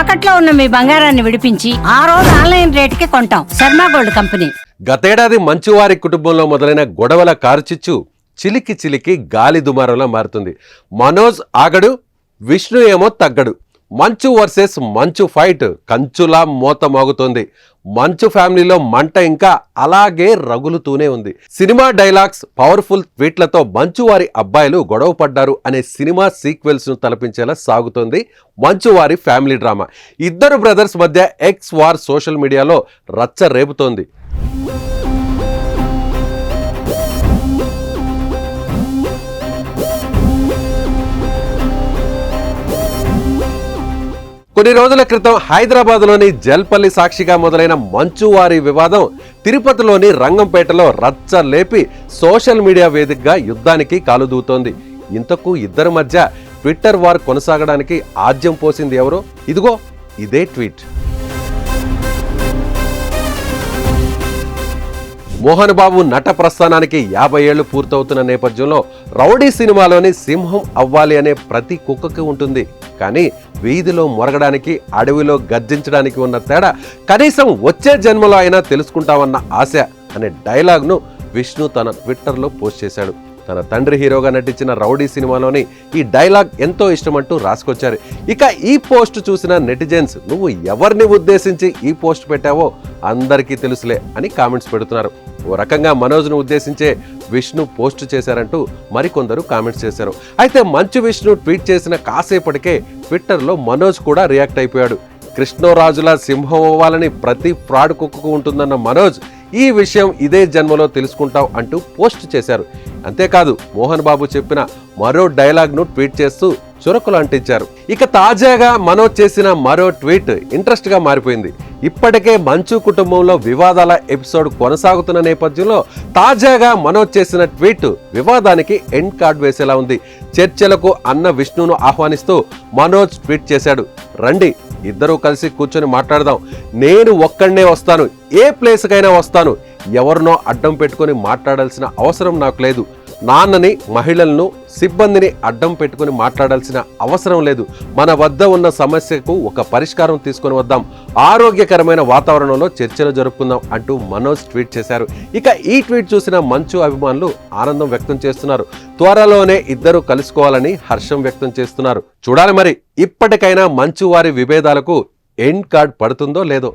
తాకట్లో ఉన్న మీ బంగారాన్ని విడిపించి ఆ రోజు ఆన్లైన్ రేటుకి కొంటాం. Sharma gold company. గతేడాది మంచువారి కుటుంబంలో మొదలైన గొడవల కారుచిచ్చు చిలికి చిలికి గాలి దుమారంలా మారుతుంది. మనోజ్ ఆగడు విష్ణు ఏమో తగ్గడు. మంచు వర్సెస్ మంచు ఫైట్ కంచులా మూత మోగుతోంది మంచు ఫ్యామిలీలో మంట ఇంకా అలాగే రగులుతూనే ఉంది. సినిమా డైలాగ్స్ పవర్ఫుల్ ట్వీట్లతో మంచు వారి అబ్బాయిలు గొడవ పడ్డారు అనే సినిమా సీక్వెల్స్ను తలపించేలా సాగుతోంది మంచు వారి ఫ్యామిలీ డ్రామా. ఇద్దరు బ్రదర్స్ మధ్య ఎక్స్ వార్ సోషల్ మీడియాలో రచ్చ రేపుతోంది కొన్ని రోజుల క్రితం హైదరాబాద్లోని జల్పల్లి సాక్షిగా మొదలైన మంచువారి వివాదం తిరుపతిలోని రంగంపేటలో రచ్చ లేపి సోషల్ మీడియా వేదికగా యుద్ధానికి కాలుదూతోంది ఇంతకు ఇద్దరి మధ్య ట్విట్టర్ వార్ కొనసాగడానికి ఆద్యం పోసింది ఎవరో? ఇదిగో ఇదే ట్వీట్. మోహన్ బాబు నట ప్రస్థానానికి యాభై ఏళ్ళు పూర్తవుతున్న నేపథ్యంలో రౌడీ సినిమాలోని సింహం అవ్వాలి అనే ప్రతి కుక్కకి ఉంటుంది. కానీ వీధిలో మొరగడానికి అడవిలో గర్జించడానికి ఉన్న తేడా కనీసం వచ్చే జన్మలో అయినా తెలుసుకుంటామన్న ఆశ అనే డైలాగ్ను విష్ణు తన ట్విట్టర్లో పోస్ట్ చేశాడు. తన తండ్రి హీరోగా నటించిన రౌడీ సినిమాలోని ఈ డైలాగ్ ఎంతో ఇష్టమంటూ రాసుకొచ్చారు. ఇక ఈ పోస్ట్ చూసిన నెటిజన్స్ నువ్వు ఎవరిని ఉద్దేశించి ఈ పోస్ట్ పెట్టావో అందరికీ తెలుసులే అని కామెంట్స్ పెడుతున్నారు. ఓ రకంగా మనోజ్ను ఉద్దేశించే విష్ణు పోస్ట్ చేశారంటూ మరికొందరు కామెంట్స్ చేశారు. అయితే మంచు విష్ణు ట్వీట్ చేసిన కాసేపటికే ట్విట్టర్లో మనోజ్ కూడా రియాక్ట్ అయిపోయాడు. కృష్ణరాజుల సింహం అవ్వాలని ప్రతి ఫ్రాడ్ కుక్కకు ఉంటుందన్న మనోజ్ ఈ విషయం ఇదే జన్మలో తెలుసుకుంటాం అంటూ పోస్ట్ చేశారు. అంతేకాదు మోహన్ బాబు చెప్పిన మరో డైలాగ్ను ట్వీట్ చేస్తూ చురకులు అంటించారు. ఇక తాజాగా మనోజ్ చేసిన మరో ట్వీట్ ఇంట్రెస్ట్గా మారిపోయింది. ఇప్పటికే మంచు కుటుంబంలో వివాదాల ఎపిసోడ్ కొనసాగుతున్న నేపథ్యంలో తాజాగా మనోజ్ చేసిన ట్వీట్ వివాదానికి ఎండ్ కార్డ్ వేసేలా ఉంది. చర్చలకు అన్న విష్ణును ఆహ్వానిస్తూ మనోజ్ ట్వీట్ చేశాడు. రండి ఇద్దరూ కలిసి కూర్చొని మాట్లాడదాం. నేను ఒక్కడనే వస్తాను. ఏ ప్లేస్కైనా వస్తాను. ఎవరినో అడ్డం పెట్టుకొని మాట్లాడాల్సిన అవసరం నాకు లేదు. నాన్నని మహిళలను సిబ్బందిని అడ్డం పెట్టుకొని మాట్లాడాల్సిన అవసరం లేదు. మన వద్ద ఉన్న సమస్యకు ఒక పరిష్కారం తీసుకొని వద్దాం. ఆరోగ్యకరమైన వాతావరణంలో చర్చలు జరుపుకుందాం అంటూ మనోజ్ ట్వీట్ చేశారు. ఇక ఈ ట్వీట్ చూసిన మంచు అభిమానులు ఆనందం వ్యక్తం చేస్తున్నారు. త్వరలోనే ఇద్దరు కలుసుకోవాలని హర్షం వ్యక్తం చేస్తున్నారు. చూడాలి మరి ఇప్పటికైనా మంచు వారి విభేదాలకు ఎండ్ కార్డ్ పడుతుందో లేదో.